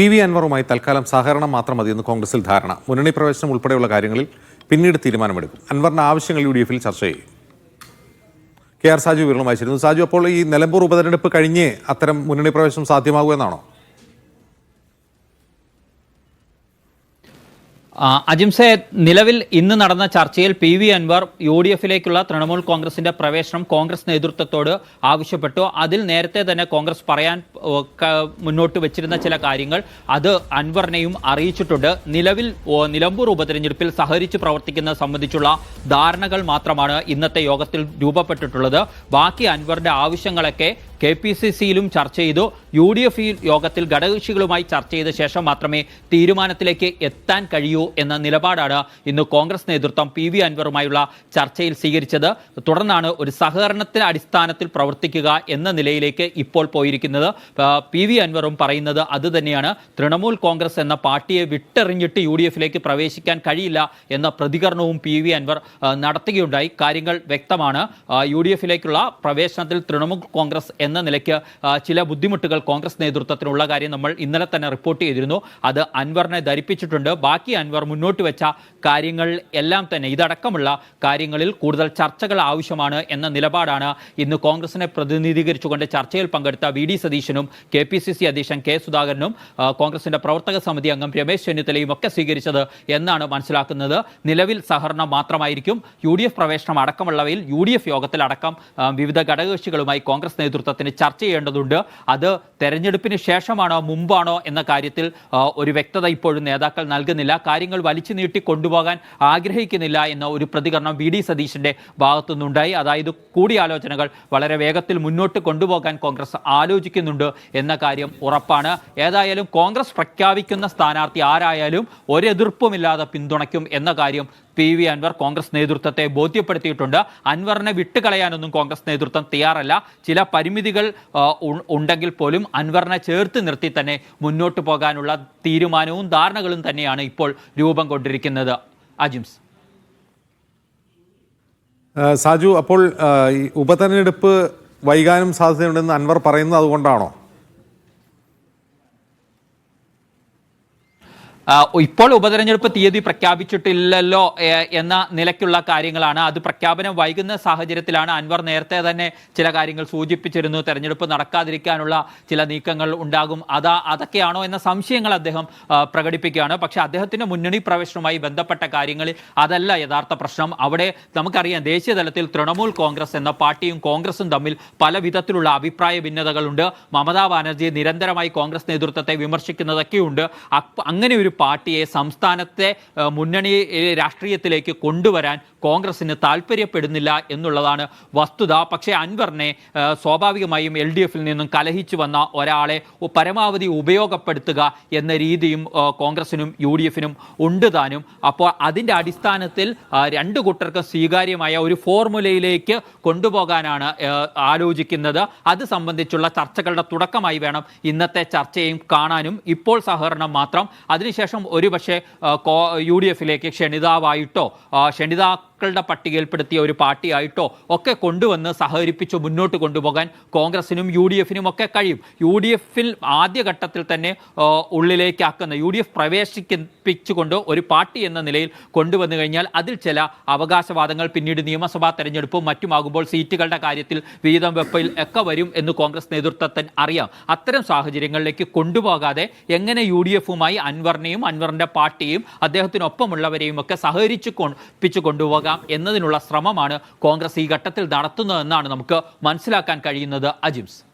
P V അൻവറുമായി തൽക്കാലം സഹകരണം മാത്രം മതിയെന്ന് കോൺഗ്രസിൽ ധാരണ. മുന്നണി പ്രവേശനം ഉൾപ്പെടെയുള്ള കാര്യങ്ങളിൽ പിന്നീട് തീരുമാനമെടുക്കും. അൻവറിന്റെ ആവശ്യങ്ങൾ യു ഡി എഫിൽ ചർച്ച ചെയ്യും. കെ ആർ സാജു വിവരണം വായിച്ചിരുന്നു സാജു അപ്പോൾ ഈ നിലമ്പൂർ ഉപതെരഞ്ഞെടുപ്പ് കഴിഞ്ഞ് അത്തരം മുന്നണി പ്രവേശനം സാധ്യമാകുമെന്നാണോ? അജിംസെ നിലവിൽ ഇന്ന് നടന്ന ചർച്ചയിൽ P V Anvar U D എഫിലേക്കുള്ള Trinamool കോൺഗ്രസിന്റെ പ്രവേശനം കോൺഗ്രസ് നേതൃത്വത്തോട് ആവശ്യപ്പെട്ടു. അതിൽ നേരത്തെ തന്നെ കോൺഗ്രസ് പറയാൻ മുന്നോട്ട് വെച്ചിരുന്ന ചില കാര്യങ്ങൾ അത് അൻവറിനെയും അറിയിച്ചിട്ടുണ്ട്. നിലവിൽ നിലമ്പൂർ ഉപതെരഞ്ഞെടുപ്പിൽ സഹകരിച്ച് പ്രവർത്തിക്കുന്നത് സംബന്ധിച്ചുള്ള ധാരണകൾ മാത്രമാണ് ഇന്നത്തെ യോഗത്തിൽ രൂപപ്പെട്ടിട്ടുള്ളത്. ബാക്കി അൻവറിന്റെ ആവശ്യങ്ങളൊക്കെ കെ പി സി സിയിലും ചർച്ച ചെയ്തു. യു ഡി എഫ് യോഗത്തിൽ ഘടകകക്ഷികളുമായി ചർച്ച ചെയ്ത ശേഷം മാത്രമേ തീരുമാനത്തിലേക്ക് എത്താൻ കഴിയൂ എന്ന നിലപാടാണ് ഇന്ന് കോൺഗ്രസ് നേതൃത്വം പി വി അൻവറുമായുള്ള ചർച്ചയിൽ സ്വീകരിച്ചത്. തുടർന്നാണ് ഒരു സഹകരണത്തിന് അടിസ്ഥാനത്തിൽ പ്രവർത്തിക്കുക എന്ന നിലയിലേക്ക് ഇപ്പോൾ പോയിരിക്കുന്നത്. പി വി അൻവറും പറയുന്നത് അതുതന്നെയാണ് തൃണമൂൽ കോൺഗ്രസ് എന്ന പാർട്ടിയെ വിട്ടെറിഞ്ഞിട്ട് യു ഡി എഫിലേക്ക് പ്രവേശിക്കാൻ കഴിയില്ല എന്ന പ്രതികരണവും പി വി അൻവർ നടത്തുകയുണ്ടായി. കാര്യങ്ങൾ വ്യക്തമാണ്. യു ഡി എഫിലേക്കുള്ള പ്രവേശനത്തിൽ തൃണമൂൽ കോൺഗ്രസ് എന്ന നിലയ്ക്ക് ചില ബുദ്ധിമുട്ടുകൾ കോൺഗ്രസ് നേതൃത്വത്തിനുള്ള കാര്യം നമ്മൾ ഇന്നലെ തന്നെ റിപ്പോർട്ട് ചെയ്തിരുന്നു. അത് അൻവറിനെ ധരിപ്പിച്ചിട്ടുണ്ട്. ബാക്കി അൻവർ മുന്നോട്ട് വെച്ച കാര്യങ്ങൾ എല്ലാം തന്നെ ഇതടക്കമുള്ള കാര്യങ്ങളിൽ കൂടുതൽ ചർച്ചകൾ ആവശ്യമാണ് എന്ന നിലപാടാണ് ഇന്ന് കോൺഗ്രസിനെ പ്രതിനിധീകരിച്ചുകൊണ്ട് ചർച്ചയിൽ പങ്കെടുത്ത വി ഡി സതീശനും കെ പി സി സി അധ്യക്ഷൻ കെ സുധാകരനും കോൺഗ്രസിന്റെ പ്രവർത്തക സമിതി അംഗം രമേശ് ചെന്നിത്തലയും ഒക്കെ സ്വീകരിച്ചത് എന്നാണ് മനസ്സിലാക്കുന്നത്. നിലവിൽ സഹകരണം മാത്രമായിരിക്കും. യു ഡി എഫ് പ്രവേശനം അടക്കമുള്ളവയിൽ യു ഡി എഫ് യോഗത്തിൽ അടക്കം വിവിധ ഘടകകക്ഷികളുമായി കോൺഗ്രസ് നേതൃത്വത്തിന് ചർച്ച ചെയ്യേണ്ടതുണ്ട്. അത് തെരഞ്ഞെടുപ്പിന് ശേഷമാണോ മുമ്പാണോ എന്ന കാര്യത്തിൽ ഒരു വ്യക്തത ഇപ്പോഴും നേതാക്കൾ നൽകുന്നില്ല. കാര്യങ്ങൾ വലിച്ചു നീട്ടി കൊണ്ടുപോകാൻ ആഗ്രഹിക്കുന്നില്ല എന്ന ഒരു പ്രതികരണം വി ഡി സതീശന്റെ ഭാഗത്തുനിന്നുണ്ടായി. അതായത് കൂടിയാലോചനകൾ വളരെ വേഗത്തിൽ മുന്നോട്ട് കൊണ്ടുപോകാൻ കോൺഗ്രസ് ആലോചിക്കുന്നുണ്ട് എന്ന കാര്യം ഉറപ്പാണ്. ഏതായാലും കോൺഗ്രസ് പ്രഖ്യാപിക്കുന്ന സ്ഥാനാർത്ഥി ആരായാലും ഒരെതിർപ്പുമില്ലാതെ പിന്തുണയ്ക്കും എന്ന കാര്യം പി വി അൻവർ കോൺഗ്രസ് നേതൃത്വത്തെ ബോധ്യപ്പെടുത്തിയിട്ടുണ്ട്. അൻവറിനെ വിട്ടുകളയാനൊന്നും കോൺഗ്രസ് നേതൃത്വം തയ്യാറല്ല. ചില പരിമിതികൾ ഉണ്ടെങ്കിൽ പോലും അൻവറിനെ ചേർത്ത് നിർത്തി തന്നെ മുന്നോട്ട് പോകാനുള്ള തീരുമാനവും ധാരണകളും തന്നെയാണ് ഇപ്പോൾ രൂപം കൊണ്ടിരിക്കുന്നത്. അജിംസ് സാജു അപ്പോൾ ഉപതെരഞ്ഞെടുപ്പ് വൈകാനും സാധ്യതയുണ്ടെന്ന് അൻവർ പറയുന്നത് അതുകൊണ്ടാണോ? ഇപ്പോൾ ഉപതെരഞ്ഞെടുപ്പ് തീയതി പ്രഖ്യാപിച്ചിട്ടില്ലല്ലോ എന്ന നിലയ്ക്കുള്ള കാര്യങ്ങളാണ്. അത് പ്രഖ്യാപനം വൈകുന്ന സാഹചര്യത്തിലാണ്. അൻവർ നേരത്തെ തന്നെ ചില കാര്യങ്ങൾ സൂചിപ്പിച്ചിരുന്നു. തെരഞ്ഞെടുപ്പ് നടക്കാതിരിക്കാനുള്ള ചില നീക്കങ്ങൾ ഉണ്ടാകും. അതാ അതൊക്കെയാണോ എന്ന സംശയങ്ങൾ അദ്ദേഹം പ്രകടിപ്പിക്കുകയാണ്. പക്ഷേ അദ്ദേഹത്തിന്റെ മുന്നണി പ്രവേശനവുമായി ബന്ധപ്പെട്ട കാര്യങ്ങളിൽ അതല്ല യഥാർത്ഥ പ്രശ്നം. അവിടെ നമുക്കറിയാം ദേശീയ തലത്തിൽ തൃണമൂൽ കോൺഗ്രസ് എന്ന പാർട്ടിയും കോൺഗ്രസും തമ്മിൽ പല വിധത്തിലുള്ള അഭിപ്രായ ഭിന്നതകളുണ്ട്. മമതാ ബാനർജി നിരന്തരമായി കോൺഗ്രസ് നേതൃത്വത്തെ വിമർശിക്കുന്നതൊക്കെയുണ്ട്. അങ്ങനെ ഒരു പാർട്ടിയെ സംസ്ഥാനത്തെ മുന്നണി രാഷ്ട്രീയത്തിലേക്ക് കൊണ്ടുവരാൻ കോൺഗ്രസിന് താല്പര്യപ്പെടുന്നില്ല എന്നുള്ളതാണ് വസ്തുത. പക്ഷേ അൻവറിനെ സ്വാഭാവികമായും എൽ ഡി എഫിൽ നിന്നും കലഹിച്ചു വന്ന ഒരാളെ പരമാവധി ഉപയോഗപ്പെടുത്തുക എന്ന രീതിയും കോൺഗ്രസിനും യു ഡി എഫിനും ഉണ്ട് താനും. അപ്പോൾ അതിന്റെ അടിസ്ഥാനത്തിൽ രണ്ട് കൂട്ടർക്കും സ്വീകാര്യമായ ഒരു ഫോർമുലയിലേക്ക് കൊണ്ടുപോകാനാണ് ആലോചിക്കുന്നത്. അത് സംബന്ധിച്ചുള്ള ചർച്ചകളുടെ തുടക്കമായി വേണം ഇന്നത്തെ ചർച്ചയും കാണാനും. ഇപ്പോൾ സഹകരണം മാത്രം. അതിനുശേഷം ഒരുപക്ഷെ ആ, കോ- യു ഡി എഫിലേക്ക് ക്ഷണിതാവായിട്ടോ ആ, ക്ഷണിതാക്കളുടെ പട്ടികയിൽപ്പെടുത്തിയ ഒരു പാർട്ടിയായിട്ടോ ഒക്കെ കൊണ്ടുവന്ന് സഹകരിപ്പിച്ച് മുന്നോട്ട് കൊണ്ടുപോകാൻ കോൺഗ്രസിനും യു ഡി എഫിനും ഒക്കെ കഴിയും. യു ഡി എഫിൽ ആദ്യഘട്ടത്തിൽ തന്നെ ഉള്ളിലേക്കാക്കുന്ന യു ഡി എഫ് പ്രവേശിപ്പിച്ചുകൊണ്ട് ഒരു പാർട്ടി എന്ന നിലയിൽ കൊണ്ടുവന്നു കഴിഞ്ഞാൽ അതിൽ ചില അവകാശവാദങ്ങൾ പിന്നീട് നിയമസഭാ തെരഞ്ഞെടുപ്പും മറ്റുമാകുമ്പോൾ സീറ്റുകളുടെ കാര്യത്തിൽ വീതം വെപ്പയിൽ ഒക്കെ വരും എന്ന് കോൺഗ്രസ് നേതൃത്വത്തിന് അറിയാം. അത്തരം സാഹചര്യങ്ങളിലേക്ക് കൊണ്ടുപോകാതെ എങ്ങനെ യു ഡി എഫുമായി അൻവറിനെയും അൻവറിന്റെ പാർട്ടിയും അദ്ദേഹത്തിനൊപ്പമുള്ളവരെയും ഒക്കെ സഹകരിച്ചു കൊപ്പിച്ചു കൊണ്ടിപ്പിച്ചു കൊണ്ടുപോകാം എന്നതിനുള്ള ശ്രമമാണ് കോൺഗ്രസ് ഈ ഘട്ടത്തിൽ നടത്തുന്നതെന്നാണ് നമുക്ക് മനസ്സിലാക്കാൻ കഴിയുന്നത്. അജിംസ്